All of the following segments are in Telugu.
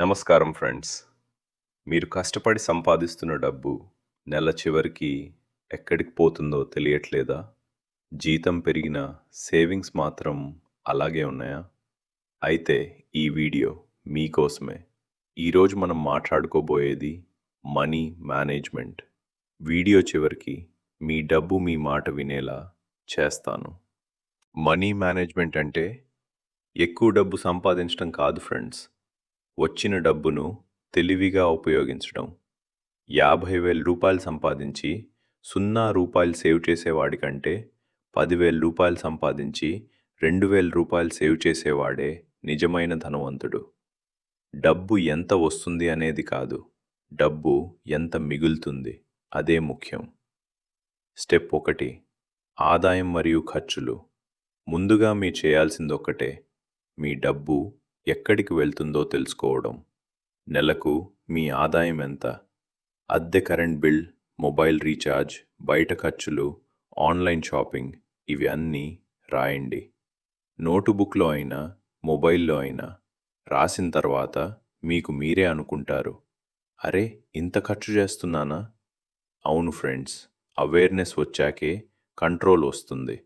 నమస్కారం ఫ్రెండ్స్. మీరు కష్టపడి సంపాదిస్తున్న డబ్బు నెల చివరికి ఎక్కడికి పోతుందో తెలియట్లేదా? జీతం పెరిగిన సేవింగ్స్ మాత్రం అలాగే ఉన్నాయా? అయితే ఈ వీడియో మీకోసమే. ఈరోజు మనం మాట్లాడుకోబోయేది మనీ మేనేజ్మెంట్. వీడియో చివరికి మీ డబ్బు మీ మాట వినేలా చేస్తాను. మనీ మేనేజ్మెంట్ అంటే ఎక్కువ డబ్బు సంపాదించడం కాదు ఫ్రెండ్స్. వచ్చిన డబ్బును తెలివిగా ఉపయోగించడం. యాభై వేల రూపాయలు సంపాదించి సున్నా రూపాయలు సేవ్ చేసేవాడి కంటే పదివేల రూపాయలు సంపాదించి రెండు వేల రూపాయలు సేవ్ చేసేవాడే నిజమైన ధనవంతుడు. డబ్బు ఎంత వస్తుంది అనేది కాదు డబ్బు ఎంత మిగులుతుంది అదే ముఖ్యం. స్టెప్ ఒకటి ఆదాయం మరియు ఖర్చులు. ముందుగా మీ చేయాల్సిందొక్కటే మీ డబ్బు ఎక్కడికి వెళ్తుందో తెలుసుకోవడం. నెలకు మీ ఆదాయం ఎంత? అద్దె కరెంట్ బిల్ మొబైల్ రీఛార్జ్ బయట ఖర్చులు ఆన్లైన్ షాపింగ్ ఇవి అన్నీ రాయండి. నోటుబుక్లో అయినా మొబైల్లో అయినా రాసిన తర్వాత మీకు మీరే అనుకుంటారు. అరే ఇంత ఖర్చు చేస్తున్నానా? అవును ఫ్రెండ్స్ అవేర్నెస్ వచ్చాకే కంట్రోల్ వస్తుంది.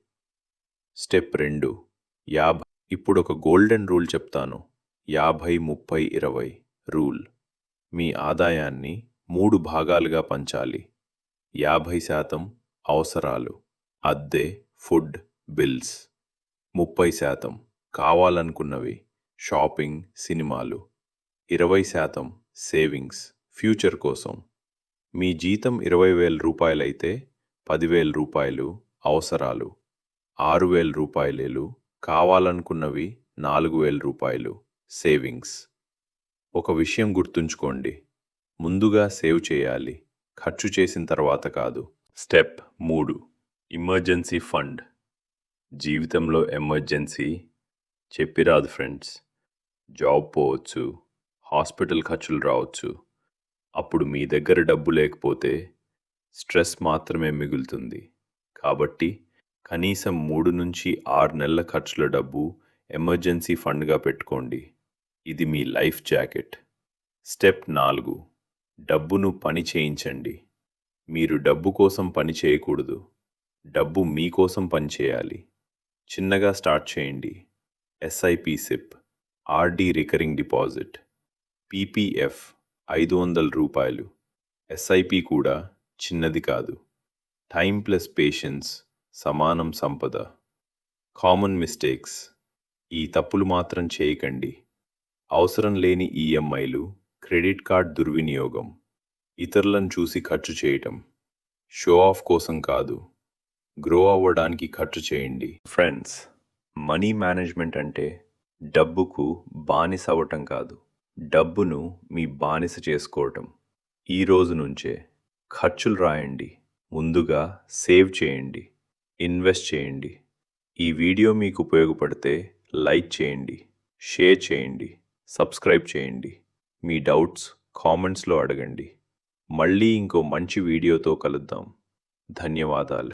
స్టెప్ రెండు యాభై. ఇప్పుడు ఒక గోల్డెన్ రూల్ చెప్తాను. యాభై ముప్పై ఇరవై రూల్. మీ ఆదాయాన్ని మూడు భాగాలుగా పంచాలి. యాభై శాతం అవసరాలు. అద్దె ఫుడ్ బిల్స్. ముప్పై శాతం కావాలనుకున్నవి షాపింగ్ సినిమాలు. ఇరవై శాతం సేవింగ్స్ ఫ్యూచర్ కోసం. మీ జీతం ఇరవై వేల రూపాయలైతే పదివేల రూపాయలు అవసరాలు. ఆరు వేల రూపాయలేలు కావాలనుకున్నవి నాలుగు వేల రూపాయలు. సేవింగ్స్. ఒక విషయం గుర్తుంచుకోండి. ముందుగా సేవ్ చేయాలి. ఖర్చు చేసిన తర్వాత కాదు. స్టెప్ మూడు. Emergency fund. జీవితంలో ఎమర్జెన్సీ చెప్పిరాదు ఫ్రెండ్స్. జాబ్ పోవచ్చు. హాస్పిటల్ ఖర్చులు రావచ్చు. అప్పుడు మీ దగ్గర డబ్బు లేకపోతే స్ట్రెస్ మాత్రమే మిగులుతుంది. కాబట్టి కనీసం మూడు నుంచి ఆరు నెలల ఖర్చుల డబ్బు ఎమర్జెన్సీ ఫండ్గా పెట్టుకోండి. ఇది మీ లైఫ్ జాకెట్. స్టెప్ నాలుగు. డబ్బును పని చేయించండి. మీరు డబ్బు కోసం పని చేయకూడదు. డబ్బు మీకోసం పని చేయాలి. చిన్నగా స్టార్ట్ చేయండి. SIP SIP RD recurring deposit. PPF ఐదు వందల రూపాయలు. ఎస్ఐపి కూడా చిన్నది కాదు. Time plus patience. సమానం సంపద. Common mistakes. ఈ తప్పులు మాత్రం చేయకండి. అవసరం లేని ఈఎంఐలు క్రెడిట్ కార్డ్ దుర్వినియోగం ఇతరులను చూసి ఖర్చు చేయటం షో ఆఫ్ కోసం కాదు గ్రో అవ్వడానికి ఖర్చు చేయండి. ఫ్రెండ్స్ మనీ మేనేజ్మెంట్ అంటే డబ్బుకు బానిస అవ్వటం కాదు డబ్బును మీ బానిస చేసుకోవటం. ఈ రోజు నుంచే ఖర్చులు రాయండి ముందుగా సేవ్ చేయండి ఇన్వెస్ట్ చేయండి. ఈ వీడియో మీకు ఉపయోగపడితే లైక్ చేయండి షేర్ చేయండి. సబ్స్క్రైబ్ చేయండి. మీ డౌట్స్ కామెంట్స్లో అడగండి. మళ్ళీ ఇంకో మంచి వీడియోతో కలుద్దాం. ధన్యవాదాలు.